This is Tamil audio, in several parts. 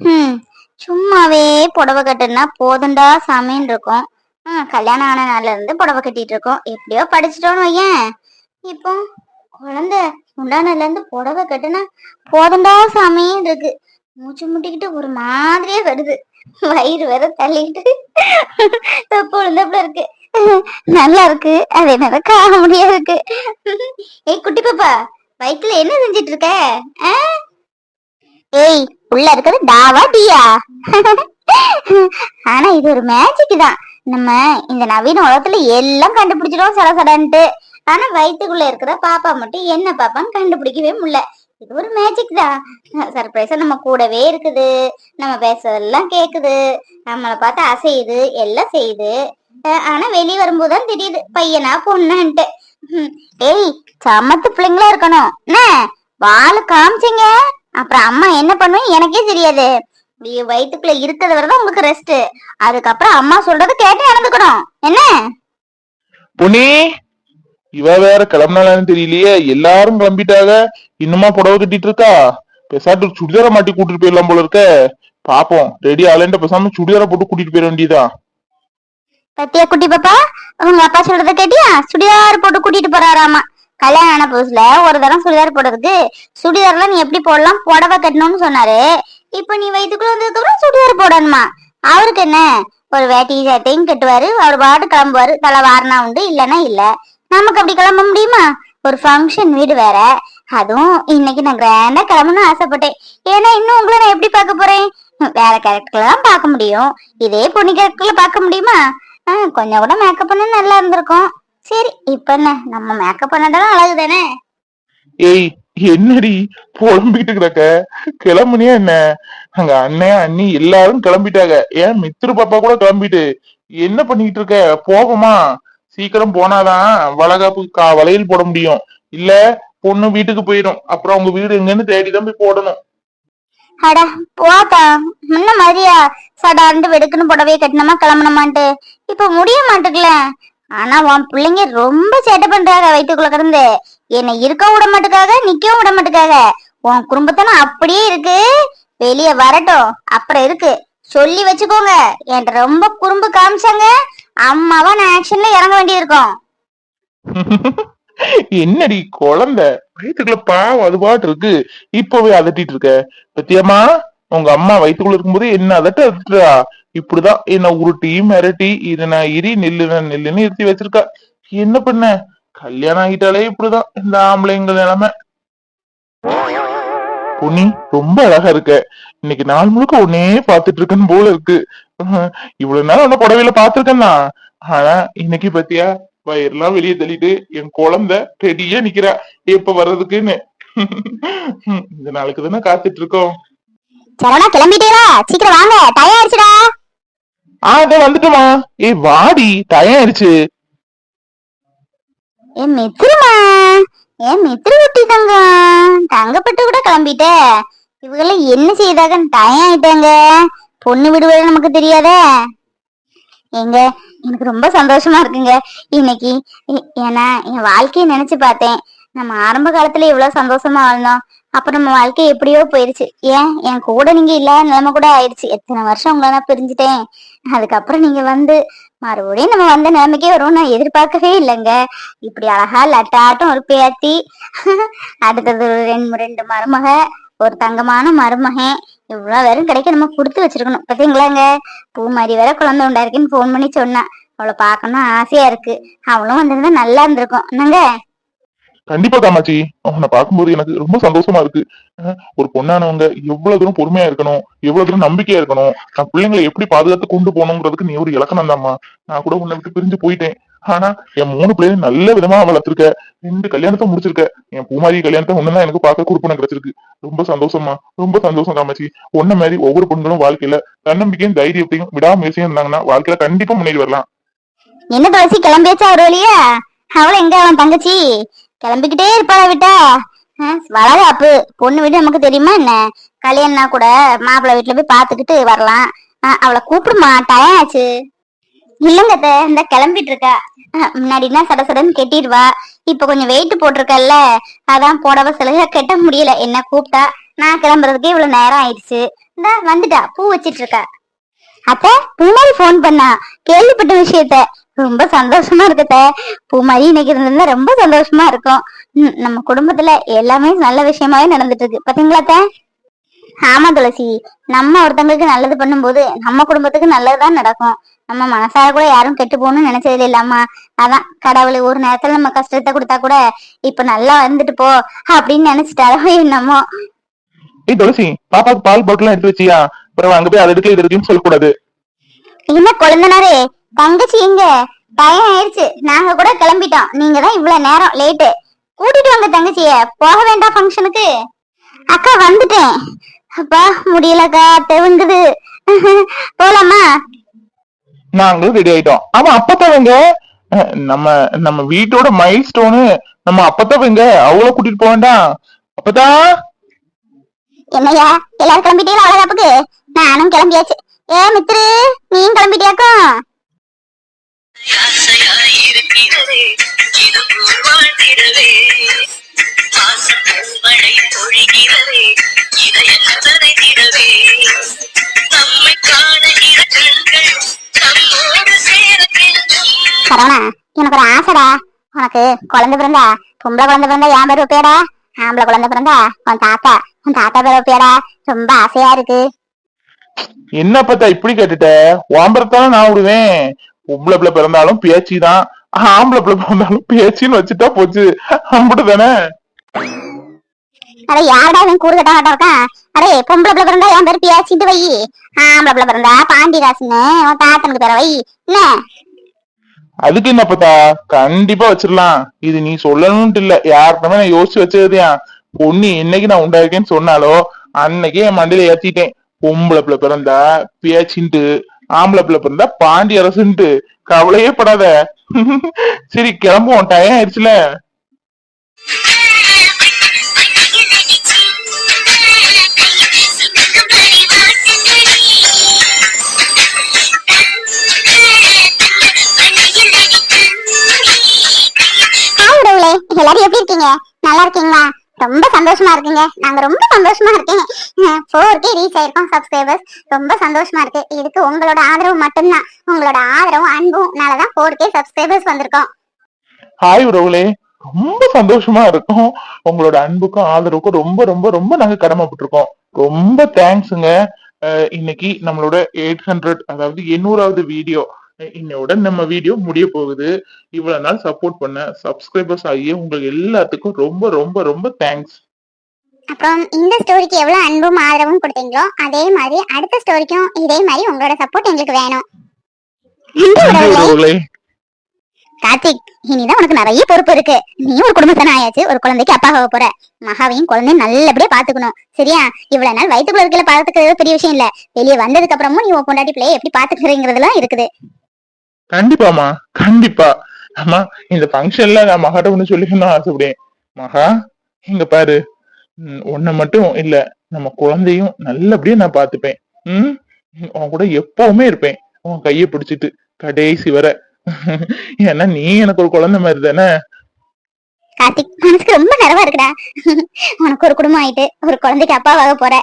ஹம் சும்மாவே புடவை கட்டுனா போதுண்டா சாமின்னு இருக்கும். ஆஹ் கல்யாணம் ஆன நாள்ல இருந்து புடவை கட்டிட்டு இருக்கோம். எப்படியோ படிச்சிட்டோன்னு வையேன். இப்போ குழந்தை உண்டானதுல இருந்து புடவை கட்டுனா போதுண்டா சாமின்னு இருக்கு. மூச்சு முட்டிக்கிட்டு ஒரு மாதிரியே வருது. வயிறு வேற தள்ளிட்டு தொப்பு இருக்கு. நல்லா இருக்கு. அதே நேரம் காண முடியாது. இருக்கு ஏய் குட்டி பாப்பா பைக்ல என்ன செஞ்சிட்டு இருக்க? ஆ? ஏய் உள்ள இருக்கிறது டாவா டியா? ஆனா இது ஒரு மேஜிக் தான். நம்ம இந்த நவீன உலகத்துல எல்லாம் கண்டுபிடிச்சிடும் சடசடன்ட்டு ஆனா வயிற்றுக்குள்ள இருக்கிற பாப்பா மட்டும் என்ன பாப்பான்னு கண்டுபிடிக்கவே முடியல. இது ஒரு மேஜிக் தான். சர்ப்ரைஸா நம்ம கூடவே இருக்குது. நம்ம பேசுறதெல்லாம் கேக்குது. நம்மளை பார்த்து அசையுது எல்லாம் செய்யுது. ஆனா வெளியே வரும்போது தான் தெரியுது பையனா பொண்ணுன்ட்டு. ஏய் சமத்து பிள்ளைங்களா இருக்கணும். என்ன? வாழ காமிச்சிங்க? அப்புறம் அம்மா என்ன பண்ணுவேன் எனக்கே தெரியாது. இப்படி வயித்துக்குள்ள இருக்கிறது வரை தான் உங்களுக்கு ரெஸ்ட் அதுக்கப்புறம் அம்மா சொல்றது கேட்டு நடந்துக்கணும். என்ன? பொன்னி இவ வேற கிளம்பினாலும் தெரியலையே. எல்லாரும் கிளம்பிட்டாங்க இன்னுமா புடவை கட்டிட்டு இருக்கா? பெசாட்டு சுடிதார மாட்டி கூட்டிட்டு போயிடலாம் போல இருக்க. பாப்போம். ரெடி ஆலண்ட பேசாம சுடிதார போட்டு கூட்டிட்டு போயிட வேண்டியதா? பத்தியா குட்டி பாப்பா? உங்க அப்பா சொல்றத கேட்டியா? சுடிதார் போட்டு கூட்டிட்டு போறாராமா? கல்யாணம் ஆன புதுசுல ஒரு தரம் சுடிதார் போடுறதுக்கு சுடிதார்ல நீ எப்படி போடலாம்? புடவை கட்டணும்னு சொன்னாரு. இப்ப நீ வயிற்றுக்குள்ள வந்ததுக்கு அப்புறம் சுடிதார் போடணுமா? அவருக்கு என்ன? ஒரு வேட்டி சட்டையும் கட்டுவாரு. அவர் பாட்டு கிளம்புவாரு. தலை வாரணா உண்டு இல்லைன்னா இல்ல. நமக்கு அப்படி கிளம்ப முடியுமா? ஒரு ஃபங்க்ஷன் வீடு வேற. அதுவும் இன்னைக்கு நான் கிராண்டா கிளம்பணும்னு ஆசைப்பட்டேன். ஏன்னா இன்னும் உங்களை நான் எப்படி பார்க்க போறேன்? வேற கேரக்டர்ல தான் பார்க்க முடியும். இதே பொண்ணு கேரக்டர்ல பார்க்க முடியுமா? ஆ, கொஞ்சம் கூட மேக்கப் பண்ண நல்லா இருந்திருக்கும். சரி இப்ப என்ன? நம்ம மேக்கப் பண்ணதாலும் அழகு தானே ஏய் என்னடி? புலம்பிக்கிட்டு கிடக்க கிளம்புனியா என்ன? அங்க அண்ணன் அண்ணி எல்லாரும் கிளம்பிட்டாங்க. ஏன் மித்திரு பாப்பா கூட கிளம்பிட்டு? என்ன பண்ணிக்கிட்டு இருக்க போகுமா சீக்கிரம் போனாதான் வளகாப்பு கா வளையல் போட முடியும். இல்ல பொண்ணு வீட்டுக்கு போயிடும். அப்புறம் அவங்க வீடு எங்கன்னு தேடிதான் போய் போடணும். அட போத்தா முன்ன மாதிரியா? சடார்ந்து வெடுக்குன்னு புடவைய கட்டணுமா கிளம்பணுமான்ட்டு இப்ப முடிய மாட்டுக்கல. ஆனா உன் பிள்ளைங்க ரொம்ப சேட்டை பண்றாங்க வயிற்றுக்குள்ள கிடந்து. என்னை இருக்க விட மாட்டுக்காக நிக்கவும் விட மாட்டுக்காக. உன் குடும்பத்தனம் அப்படியே இருக்கு. வெளிய வரட்டும். அப்புறம் இருக்கு. சொல்லி வச்சுக்கோங்க. என்கிட்ட ரொம்ப குறும்பு காமிச்சாங்க. அம்மாவா நான் ஆக்ஷன்ல இறங்க வேண்டியிருக்கும். என்னடி குழந்தை? வயிற்றுக்குள்ள பாவம் அது பாட்டு இருக்கு. இப்பவே அதட்டிட்டு இருக்க. பத்தியம்மா உங்க அம்மா வயிற்றுக்குள்ள இருக்கும்போது என்ன அதட்ட அதட்டுறா? இப்படிதான் என்ன உருட்டி மிரட்டி இது நான் இரி நெல்லு நில்லுன்னு நெல்லுன்னு இருத்தி வச்சிருக்கா. என்ன பண்ண? கல்யாணம் ஆகிட்டாலே இப்படிதான் இந்த ஆம்பளைங்க நிலைமை. பொன்னி ரொம்ப அழகா இருக்க. இன்னைக்கு நாள் முழுக்க உன்னே பாத்துட்டு இருக்கேன்னு போல இருக்கு. இவ்வளவு நேரம் உன்ன புடவையில பாத்திருக்கேன்னா ஆனா இன்னைக்கு பத்தியா வயிறுலாம் வெளியே தள்ளிட்டு என் குழந்தை ரெடியா நிக்கிறா. எப்ப வர்றதுக்குன்னு. இந்த நாளுக்கு தானே காத்துட்டு இருக்கோம். சரவணா கிளம்பிட்டீங்களா? சீக்கிரம் வாங்க. டயம் ஆயிடுச்சுடா ஆ இதோ வந்துட்டோமா? ஏய் வாடி டயம் ஆயிடுச்சு ஏ மித்ருமா ஏ மித்ரு குட்டி தங்கம். தங்கப்பட்டு கூட கிளம்பிட்ட. இவங்கெல்லாம் என்ன செய்தாக டயம் ஆயிட்டாங்க பொண்ணு விடுவது நமக்கு தெரியாதே. எங்க எனக்கு ரொம்ப சந்தோஷமா இருக்குங்க. இன்னைக்கு ஏன்னா என் வாழ்க்கையை நினைச்சு பார்த்தேன். நம்ம ஆரம்ப காலத்துல இவ்வளவு சந்தோஷமா வாழ்ந்தோம். அப்ப நம்ம வாழ்க்கை எப்படியோ போயிருச்சு. ஏன்? என் கூட நீங்க இல்லாத நிலைமை கூட ஆயிடுச்சு. எத்தனை வருஷம் உங்களை நான் பிரிஞ்சுட்டேன். அதுக்கப்புறம் நீங்க வந்து மறுபடியும் நம்ம வந்த நிலைமைக்கே வருவோம் நான் எதிர்பார்க்கவே இல்லைங்க. இப்படி அழகா லட்டாட்டம் ஒரு பேத்தி. அடுத்தது ஒரு ரெண்டு ரெண்டு மருமக ஒரு தங்கமான மருமகன். இவ்வளவு வெறும் கிடைக்க நம்ம கொடுத்து வச்சிருக்கணும். பாத்தீங்களாங்க? பூ மாதிரி வேற குழந்தை உண்டாயிருக்குன்னு ஃபோன் பண்ணி சொன்னா. அவளை பார்க்கணும் ஆசையா இருக்கு. அவளும் வந்திருந்தா நல்லா இருந்திருக்கும். என்னங்க? கண்டிப்பா காமாச்சி உன்னை பார்க்கும்போது எனக்கு ரொம்ப சந்தோஷமா இருக்கு. ஒரு பொண்ணானவங்க எவ்வளவு தூரம் பொறுமையா இருக்கணும் எவ்வளவு தூரம் நம்பிக்கையா இருக்கணும் நான் பிள்ளைங்களை எப்படி பாதுகாத்து கொண்டு போகணுங்கிறதுக்கு நீ ஒரு இலக்கணம் தாம்மா நான் கூட உன்னை விட்டு பிரிஞ்சு போயிட்டேன். ஆனா என் மூணு பிள்ளைங்க நல்ல விதமா வளர்த்திருக்க ரெண்டு கல்யாணத்தை முடிச்சிருக்க. என் பூமாரி கல்யாணத்தை ஒண்ணுதான் எனக்கு பார்க்க குறிப்பிடம் கிடைச்சிருக்கு. ரொம்ப சந்தோஷமா ரொம்ப சந்தோஷம் காமாச்சி ஒன்ன மாதிரி ஒவ்வொரு பொண்களும் வாழ்க்கையில தன்னம்பிக்கையும் தைரியத்தையும் விடாமுயற்சியும் இருந்தாங்கன்னா வாழ்க்கையில கண்டிப்பா முன்னேறி வரலாம். என்ன பாசி கிளம்பியாச்சா ஒரு வழியா? அவளை எங்க அவன் தங்கச்சி? கிளம்பிக்கிட்டே இருப்பாளா விட்டா? அஹ், பொண்ணு வீடு நமக்கு தெரியுமா என்ன? கல்யாணம்னா கூட மாப்பிள்ளை வீட்டுல போய் பாத்துக்கிட்டு வரலாம். அவளை கூப்பிடுமா? டயம் ஆச்சு. இல்லங்க இந்த கிளம்பிட்டு இருக்கா. அஹ், முன்னாடினா சட சடன்னு கெட்டிடுவா. இப்ப கொஞ்சம் வெயிட் போட்டிருக்கல்ல அதான் புடவை சிலையா கெட்ட முடியல. என்ன கூப்பிட்டா? நான் கிளம்புறதுக்கு இவ்வளவு நேரம் ஆயிடுச்சு. இந்த வந்துட்டா. பூ வச்சிட்டு இருக்கா. அத்த முன்னாடி ஃபோன் பண்ணா. கேள்விப்பட்ட விஷயத்த. ரொம்ப சந்தோஷமா இருக்குத்த பூமாரி இன்னைக்கு இருந்திருந்தா ரொம்ப சந்தோஷமா இருக்கும். நம்ம குடும்பத்துல எல்லாமே நல்ல விஷயமாவே நடந்துட்டு இருக்கு. பாத்தீங்களா அத்தை? ஆமா துளசி. நம்ம ஒருத்தங்களுக்கு நல்லது பண்ணும்போது நம்ம குடும்பத்துக்கு நல்லதுதான் நடக்கும். நம்ம மனசார கூட யாரும் கெட்டு போகணும்னு நினைச்சது இல்லாமா அதான் கடவுள் ஒரு நேரத்துல நம்ம கஷ்டத்தை கொடுத்தா கூட இப்ப நல்லா வந்துட்டு போ அப்படின்னு நினைச்சிட்டாரோ என்னமோ. ஏய் துளசி பாப்பாக்கு பால் பாட்டிலாம் எடுத்து வச்சியா? அப்புறம் அங்க போய் அதை எடுக்கல இது சொல்லக்கூடாது. என்ன கொழுந்தனாரே தங்கச்சி எங்க டைம் ஆயிடுச்சு நாங்க கூட கிளம்பிட்டோம். நீங்க தான் இவ்வளவு நேரம் லேட்டு கூட்டிட்டு வாங்க தங்கச்சிய. போக வேண்டாம் ஃபங்க்ஷனுக்கு அக்கா வந்துட்டேன். அப்பா முடியலக்கா தெவுங்குது போலாமா? நாங்களும் ரெடி ஆயிட்டோம். ஆமா அஹ், நம்ம நம்ம வீட்டோட மைல் ஸ்டோனு நம்ம அப்பத்தான் எங்க அவங்கள கூட்டிட்டு போக வேண்டாம். அப்பதா என்னய்யா எல்லாரும் கிளம்பிட்டீங்களா அழகாப்புக்கு நானும் கிளம்பியாச்சு. ஏ மித்ரு நீயும் கிளம்பிட்டியாக்கும் ஆசையாயிருக்கிறதே இது போல் வாழ்ந்திடவே ஆசமழை பொழிகிறதே இதயம் நனைந்திடவே நம்மை காணுகிற கண்கள் நம்மோடு சேர வேண்டும். சரவணா எனக்கு ஒரு ஆசைடா உனக்கு குழந்தை பிறந்தா பொம்பளை குழந்தை பிறந்தா என் பேர் வைப்பியாடா ஆம்பளை குழந்தை பிறந்தா உன் தாத்தா உன் தாத்தா பேர் வைப்பியாடா ரொம்ப ஆசையா இருக்கு. என்ன பத்தா இப்படி கேட்டுட்ட? வாம்பரத்தானே நான் விடுவேன். பொம்பளை பிள்ளை பிறந்தாலும் பேச்சு தான். ஆம்பளை பிள்ளை பிறந்தாலும் பேச்சின்னு வச்சுட்டா போச்சு. அம்பிட்டு தானே அட யாரடா இவன் கூறு கட்ட மாட்டா இருக்கான் அடே பொம்பளை பிள்ளை பிறந்தா என் பேர் பியாச்சிட்டு வை. ஆம்பளை பிள்ளை பிறந்தா பாண்டிதாசன்னு உன் தாத்தனுக்கு பேர வை. என்ன? அதுக்கு என்ன பத்தா கண்டிப்பா வச்சிடலாம். இது நீ சொல்லணும்ட்டு இல்ல. யாருக்குமே நான் யோசிச்சு வச்சதுயா பொண்ணு என்னைக்கு நான் உண்டாயிருக்கேன்னு சொன்னாலோ அன்னைக்கே என் மண்டையில ஏத்திட்டேன். பொம்பளை பிள்ளை பிறந்தா பேச்சின்ட்டு. ஆம்பளை பிள்ளை பிறந்தா பாண்டி அரசுன்ட்டு. கவலையே படாத. சரி கிளம்புவோம். டயம் ஆயிடுச்சுல. எல்லாரும் எப்படி இருக்கீங்க? நல்லா இருக்கீங்களா? ரொம்ப சந்தோஷமா இருக்கீங்க. நாங்க ரொம்ப சந்தோஷமா இருக்கீங்க. ஃபோர் கே ரீச் ஆயிருக்கோம் சப்ஸ்கிரைபர்ஸ் ரொம்ப சந்தோஷமா இருக்கு. இதுக்கு உங்களோட ஆதரவு மட்டும்தான். உங்களோட ஆதரவும் அன்பும் நாலதான் ஃபோர் கே சப்ஸ்கிரைபர்ஸ் வந்திருக்கோம். ஹாய் உறவுகளே. ரொம்ப சந்தோஷமா இருக்கும். உங்களோட அன்புக்கும் ஆதரவுக்கும் ரொம்ப ரொம்ப ரொம்ப நாங்க கடமைப்பட்டிருக்கோம். ரொம்ப தேங்க்ஸுங்க இன்னைக்கு நம்மளோட எயிட் ஹண்ட்ரட் அதாவது எண்ணூறாவது வீடியோ இன்னையோட நம்ம வீடியோ முடிய போகுது. இவ்வளவு நாள் சப்போர்ட் பண்ண சப்ஸ்கிரைபர்ஸ் ஆகிய உங்களுக்கு எல்லாத்துக்கும் ரொம்ப ரொம்ப ரொம்ப தேங்க்ஸ் அப்புறம் இந்த ஸ்டோரிக்கு எவ்வளவு அன்பும் ஆதரவும் கொடுத்தீங்களோ அதே மாதிரி அடுத்த ஸ்டோரிக்கும் இதே மாதிரி உங்களோட சப்போர்ட் எங்களுக்கு வேணும். கார்த்திக் இனிதான் உனக்கு நிறைய பொறுப்பு இருக்கு. நீ ஒரு குடும்பத்தான ஆயாச்சு. ஒரு குழந்தைக்கு அப்பா ஆக போற. மகாவையும் குழந்தையும் நல்லபடியா பாத்துக்கணும் சரியா? இவ்வளவு நாள் வயிற்றுக்குள்ள இருக்கல பாத்துக்கிறது பெரிய விஷயம் இல்ல. வெளியே வந்ததுக்கு அப்புறமும் நீ உன் பொண்டாட்டி பிள்ளைய எப்படி பாத்துக்கிறீங்கிறதுலாம் இருக்குது. கண்டிப்பாமா கண்டிப்பா. ஆமா இந்த ஃபங்க்ஷன்ல நான் மகாட்ட ஒண்ணு சொல்லிக்கணும் ஆசைப்படுவேன் மகா இங்க பாரு. உன்னை மட்டும் இல்ல நம்ம குழந்தையும் நல்லபடியா நான் பாத்துப்பேன் உம் உன் கூட எப்பவுமே இருப்பேன். உன் கைய பிடிச்சிட்டு கடைசி வர. ஏன்னா நீ எனக்கு ஒரு குழந்தை மாதிரி தானே? கார்த்திக் மனசுக்கு ரொம்ப நிறைவா இருக்குடா. உனக்கு ஒரு குடும்பம் ஆயிட்டு ஒரு குழந்தைக்கு அப்பாவாக போற.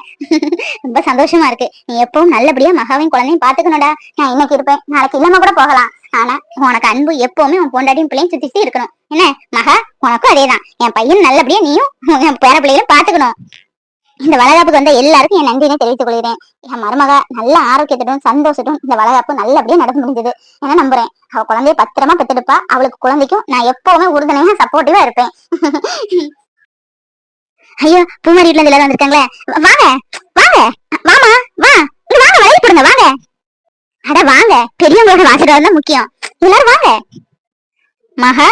ரொம்ப சந்தோஷமா இருக்கு. நீ எப்பவும் நல்லபடியா மகாவையும் குழந்தையும் பாத்துக்கணும்டா நான் இன்னைக்கு இருப்பேன். நாளைக்கு இல்லாம கூட போகலாம். ஆனா உனக்கு அன்பு எப்பவுமே உன் பொண்டாட்டியும் பிள்ளையும் சுத்தி இருக்கணும். என்ன? மகா உனக்கும் அதேதான். என் பையன் நல்லபடியா நீயும் என் பேர பிள்ளையும் பாத்துக்கணும். இந்த வளகாப்புக்கு வந்த எல்லாருக்கும் என் நன்றினை தெரிவித்துக் கொள்கிறேன். என் மருமக நல்ல ஆரோக்கியத்துடன் சந்தோஷத்துடன் இந்த வளகாப்பு நல்லபடியா நடந்து முடிஞ்சது என நம்புறேன். அவ குழந்தைய பத்திரமா பெத்தெடுப்பா அவளுக்கு குழந்தைக்கும் நான் எப்பவுமே உறுதுணையா சப்போர்ட்டிவா இருப்பேன். ஐயோ பூமாரி வீட்டுல இருந்து எல்லாரும் வந்திருக்காங்களே. வாங்க வாங்க வாமா வா வாங்க வழி போடுங்க வாங்க. அட வாங்க பெரியவங்களோட ஆசீர்வாதம் தான் முக்கியம். எல்லாரும் வாங்க. மகா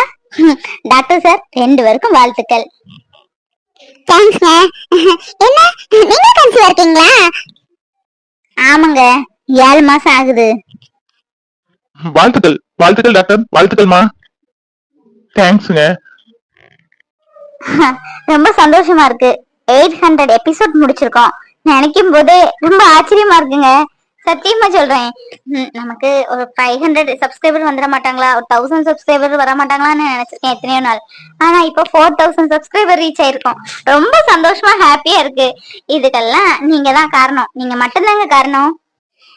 டாக்டர் சார் ரெண்டு பேருக்கும் வாழ்த்துக்கள். தேங்க்ஸ்ங்க என்ன நீங்க கன்சீவ் இருக்கீங்களா? ஆமாங்க ஏழு மாசம் ஆகுது. வாழ்த்துக்கள் வாழ்த்துக்கள் டாக்டர் வாழ்த்துக்கள்மா தேங்க்ஸுங்க ரொம்ப சந்தோஷமா இருக்கு. எயிட் ஹண்ட்ரட் எபிசோட் முடிச்சிருக்கோம். நினைக்கும் போதே ரொம்ப ஆச்சரியமா இருக்குங்க. சத்தியமா சொல்றேன். ம், நமக்கு ஒரு ஃபைவ் ஹண்ட்ரட் சப்ஸ்கிரைபர் வந்துட மாட்டாங்களா? ஒரு தௌசண்ட் சப்ஸ்கிரைபர் வர மாட்டாங்களான்னு நினைச்சிருக்கேன் எத்தனையோ நாள். ஆனா இப்போ ஃபோர் தௌசண்ட் சப்ஸ்கிரைபர் ரீச் ஆயிருக்கோம். ரொம்ப சந்தோஷமா ஹாப்பியா இருக்கு. இதுக்கெல்லாம் நீங்க தான் காரணம். நீங்க மட்டும்தாங்க காரணம்.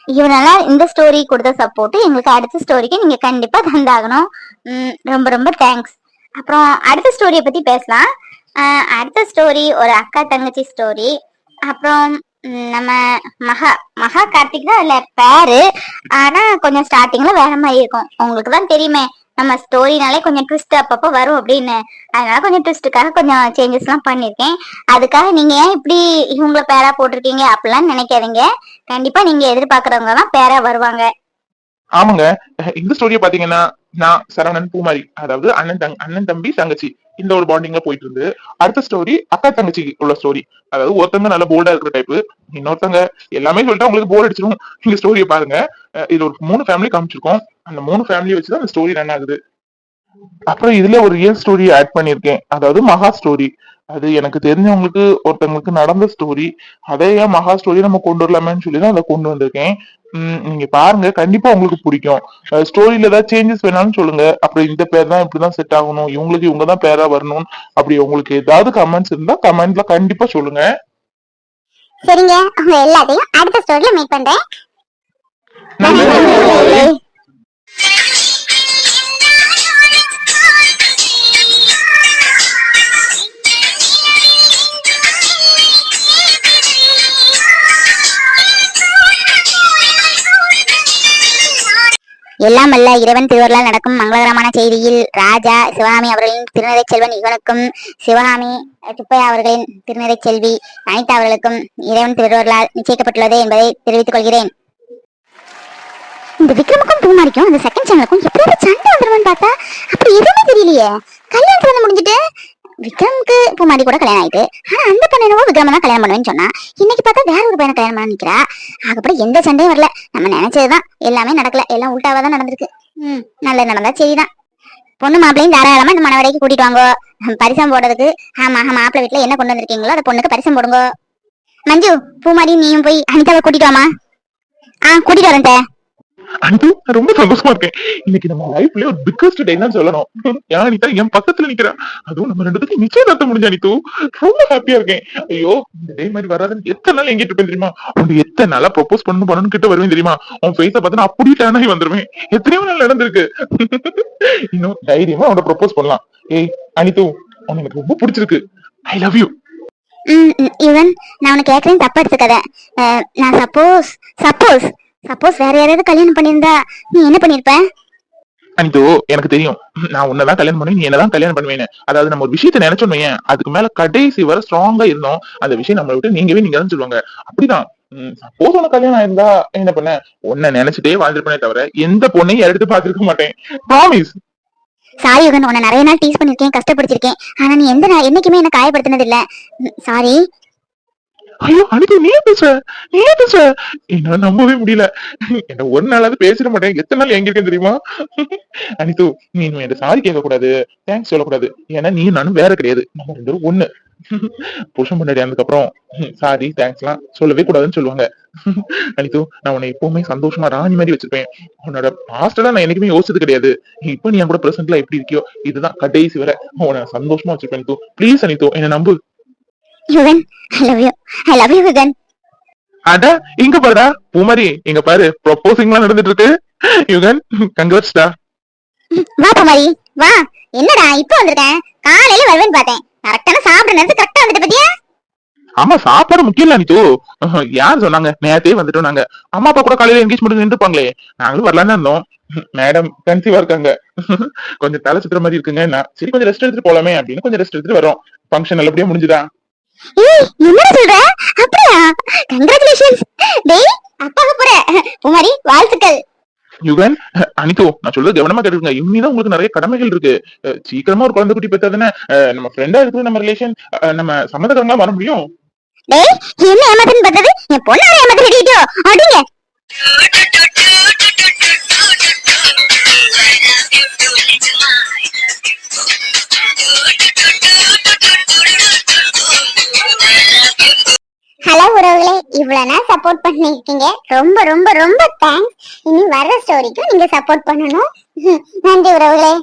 இவனால இந்த ஸ்டோரி கொடுத்த சப்போர்ட் எங்களுக்கு அடுத்த ஸ்டோரிக்கு நீங்க கண்டிப்பா தந்தாகணும். ரொம்ப ரொம்ப தேங்க்ஸ் அப்புறம் அடுத்த ஸ்டோரியை பத்தி பேசலாம். அடுத்த ஸ்டோரி ஒரு அக்கா தங்கச்சி ஸ்டோரி அப்புறம் நம்ம மகா மகா கார்த்திக் தான் இல்ல பேரு. ஆனா கொஞ்சம் ஸ்டார்டிங்ல வேற மாதிரி இருக்கும். உங்களுக்கு தான் தெரியுமே நம்ம ஸ்டோரினாலே கொஞ்சம் ட்விஸ்ட் அப்பப்போ வரும் அப்படின்னு. அதனால கொஞ்சம் ட்விஸ்ட்டுக்காக கொஞ்சம் சேஞ்சஸ் எல்லாம் பண்ணிருக்கேன். அதுக்காக நீங்க ஏன் இப்படி இவங்கள பேரா போட்டிருக்கீங்க? அப்படிலாம் நினைக்காதீங்க. கண்டிப்பா நீங்க எதிர்பார்க்கறவங்க தான் பேரா வருவாங்க. ஆமாங்க. இந்த ஸ்டோரிய பாத்தீங்கன்னா நான் சரவணன் பூமாரி அதாவது அண்ணன் தங் அண்ணன் தம்பி தங்கச்சி இந்த ஒரு பாண்டிங்ல போயிட்டு இருந்து அடுத்த ஸ்டோரி அக்கா தங்கச்சி உள்ள ஸ்டோரி அதாவது ஒருத்தவங்க நல்ல போல்டா இருக்கிற டைப் இன்னொருத்தவங்க எல்லாமே சொல்லிட்டு உங்களுக்கு போர் அடிச்சிடும் இந்த ஸ்டோரியை பாருங்க. இது ஒரு மூணு ஃபேமிலி காமிச்சிருக்கோம். அந்த மூணு ஃபேமிலி வச்சுதான் அந்த ஸ்டோரி ரன் ஆகுது. அப்புறம் இதுல ஒரு ரியல் ஸ்டோரி ஆட் பண்ணிருக்கேன் அதாவது மகா ஸ்டோரி அது எனக்கு தெரிஞ்சவங்களுக்கு ஒருத்தவங்களுக்கு நடந்த ஸ்டோரி அதே ஏன் மகா ஸ்டோரி நம்ம கொண்டு வரலாமேன்னு சொல்லி தான் அதை கொண்டு வந்திருக்கேன். நீங்க பாருங்க. கண்டிப்பா உங்களுக்கு பிடிக்கும். ஸ்டோரியில ஏதாவது சேஞ்சஸ் வேணாலும் சொல்லுங்க. அப்புறம் இந்த பேர் தான் இப்படிதான் செட் ஆகணும். இவங்களுக்கு இவங்க தான் பேரா வரணும். அப்படி உங்களுக்கு ஏதாவது கமெண்ட்ஸ் இருந்தா கமெண்ட்ல கண்டிப்பா சொல்லுங்க. சரிங்க. எல்லாத்தையும் அடுத்த ஸ்டோரியில மீட் பண்றேன். எல்லாம் அல்ல இறைவன் திருவருளால் நடக்கும் மங்களகரமான செய்தியில் ராஜா சிவகாமி அவர்களின் திருநிறை செல்வன் இவனுக்கும் சிவகாமி சுப்பையா அவர்களின் திருநிறை செல்வி அனிதா அவர்களுக்கும் இறைவன் திருவருளால் நிச்சயிக்கப்பட்டுள்ளது என்பதை தெரிவித்துக் கொள்கிறேன். இந்த விக்ரமுக்கும் பூமாரிக்கும் அந்த செகண்ட் சேனலுக்கும் எப்படியாவது சண்டை வந்துருவான்னு பார்த்தா அப்படி எதுவுமே தெரியலையே. கல்யாணத்துல முடிஞ்சிட்டு விக்ரமுக்கு பூமாரி கூட கல்யாணம் ஆயிட்டு. ஆனா அந்த பொண்ணு என்னவோ விக்ரம தான் கல்யாணம் பண்ணுவேன்னு சொன்னா இன்னைக்கு பார்த்தா வேற ஒரு பையனை கல்யாணம் பண்ண நிக்கிறா அதுக்கப்புறம் எந்த சண்டையும் வரல. நம்ம நினைச்சதுதான். எல்லாமே நடக்கல. எல்லாம் உல்டாவா தான் நடந்திருக்கு. ம் நல்ல நடந்தா சரிதான். பொண்ணு மாப்பிளையும் தாராளமா இந்த மனவரைக்கு கூட்டிட்டு வாங்க. பரிசம் போடுறதுக்கு ஆமா ஆமா மாப்பிள்ளை வீட்டுல என்ன கொண்டு வந்திருக்கீங்களோ அந்த பொண்ணுக்கு பரிசம் போடுங்க. மஞ்சு பூமாரி நீயும் போய் அனிதாவை கூட்டிட்டு வாமா. ஆ கூட்டிட்டு வரேன் தே. நான் ரொம்ப சந்தோஷமா இருக்கேன். இன்னைக்கு நம்ம லைஃப்ல ஒரு பிக்கஸ்ட் டே தான் சொல்லணும். ஏன்னா அனிதா என் பக்கத்துல நிக்கிறா. அதுவும் நம்ம ரெண்டு பேரும் நிச்சயதார்த்தம் முடிஞ்ச அனித்து ரொம்ப ஹாப்பியா இருக்கேன். ஐயோ இந்த டே மாதிரி வராதுன்னு எத்தனை நாள் எங்கிட்டு இருப்பேன் தெரியுமா? உனக்கு எத்தனை நாளா ப்ரொபோஸ் பண்ணணும் பண்ணணும் கிட்ட வருவேன் தெரியுமா? உன் ஃபேஸ பார்த்தா அப்படி டேனாகி வந்துருவேன். எத்தனையோ நாள் நடந்திருக்கு. இன்னும் தைரியமா அவனை ப்ரொபோஸ் பண்ணலாம். ஏய் அனித்து உனக்கு எனக்கு ரொம்ப பிடிச்சிருக்கு. ஐ லவ் யூ ம் யுவன் நான் உனக்கு கேட்கறேன் தப்பா எடுத்துக்காத. நான் சப்போஸ் சப்போஸ் சப்போஸ் வேற யாராவது கல்யாணம் பண்ணியிருந்தா நீ என்ன பண்ணிருப்ப அனிதோ எனக்கு தெரியும். நான் உன்னதான் கல்யாணம் பண்ணுவேன் நீ என்னதான் கல்யாணம் பண்ணுவேன்னு. அதாவது நம்ம ஒரு விஷயத்த நினைச்சோம் அதுக்கு மேல கடைசி வரை ஸ்ட்ராங்கா இருந்தோம். அந்த விஷயம் நம்மளை விட்டு நீங்கவே நீங்க தான் சொல்லுவாங்க. அப்படிதான். சப்போஸ் உனக்கு கல்யாணம் ஆயிருந்தா என்ன பண்ண? உன்னை நினைச்சிட்டே வாழ்ந்துருப்பேனே தவிர எந்த பொண்ணையும் எடுத்து பார்த்திருக்க மாட்டேன். ப்ராமிஸ் சாரி யுகன் உன்னை நிறைய நாள் டீஸ் பண்ணிருக்கேன் கஷ்டப்படுத்திருக்கேன் ஆனா நீ எந்த என்னைக்குமே என்ன காயப்படுத்தினது இல்ல சாரி ஐயோ அனிதா நீ பேச நீ பேச என்னால நம்பவே முடியல. என்ன ஒரு நாளாவது பேசிட மாட்டேன். எத்தனை நாள் எங்கிருக்கேன் தெரியுமா? அனிது நீ என்ன என்கிட்ட சாரி கேட்க கூடாது தேங்க்ஸ் சொல்லக்கூடாது. ஏன்னா நீ நானும் வேற கிடையாது. நம்ம ரெண்டு பேரும் ஒண்ணு. புருஷன் முன்னாடி அப்புறம் சாரி தேங்க்ஸ் எல்லாம் சொல்லவே கூடாதுன்னு சொல்லுவாங்க. அனிது நான் உன்னை எப்பவுமே சந்தோஷமா ராணி மாதிரி வச்சிருப்பேன். உன்னோட பாஸ்டெல்லாம் நான் என்னைக்குமே யோசிச்சது கிடையாது. இப்போ நீ என் கூட பிரசன்ட்ல எப்படி இருக்கியோ இதுதான் கடைசி வரை. உன்னை சந்தோஷமா வச்சிருப்பேன் அனிது. ப்ளீஸ் அனிது என்ன நம்பு. Yugan I love you I love you Yugan அட இங்க பாருடா. பூமாரி இங்க பாரு. ப்ரொபோசிங்லாம் நடந்துட்டு இருக்கு யுகன் கங்க்ராட்ஸ்டா வா குமாரி வா. என்னடா இப்போ வந்திருக்கேன்? காலையில வருவேன்னு பார்த்தேன். கரெக்டான சாப்பிட நேரத்து கரெக்டா வந்துட்டு பத்தியா? ஆமா சாப்பாடு முக்கியம் இல்ல அனித்து யார் சொன்னாங்க? நேத்தே வந்துட்டோம் நாங்க. அம்மா அப்பா கூட காலையில என்கேஜ்மெண்ட் நின்றுப்பாங்களே. நாங்களும் வரலான்னு இருந்தோம். மேடம் கன்சீவா இருக்காங்க. கொஞ்சம் தலை சுத்துற மாதிரி இருக்குங்க. நான் சரி கொஞ்சம் ரெஸ்ட் எடுத்துட்டு போலாமே அப்படின்னு கொஞ்சம் ரெஸ்ட் எடுத்துட்டு வரோம். ஃபங்க்ஷன் நல்லபடியா முடிஞ்சுதா? ஏய் என்ன சொல்ற அப்படியா கங்க்ராச்சுலேஷன்ஸ் டேய் அப்பாக போற குமாரி வாழ்த்துக்கள் யுகன் அனிதோ நான் சொல்றது கவனமா கேட்டுருங்க இனிதான் உங்களுக்கு நிறைய கடமைகள் இருக்கு சீக்கிரமா ஒரு குழந்தை குட்டி அஹ், நம்ம ஃப்ரெண்டா இருக்கிற நம்ம ரிலேஷன் நம்ம சம்மந்தக்காரங்களா வர முடியும் டேய் என்ன ஏமாத்துன்னு பார்த்தது என் பொண்ணார ஏமாத்து ரெடிட்டோ அடிங்க ஹலோ உறவுகளே. இவ்வளவு நாள் சப்போர்ட் பண்ணிருக்கீங்க ரொம்ப ரொம்ப ரொம்ப தேங்க்ஸ் இனி வர்ற ஸ்டோரிக்கும் நீங்க சப்போர்ட் பண்ணணும். நன்றி உறவுகளே.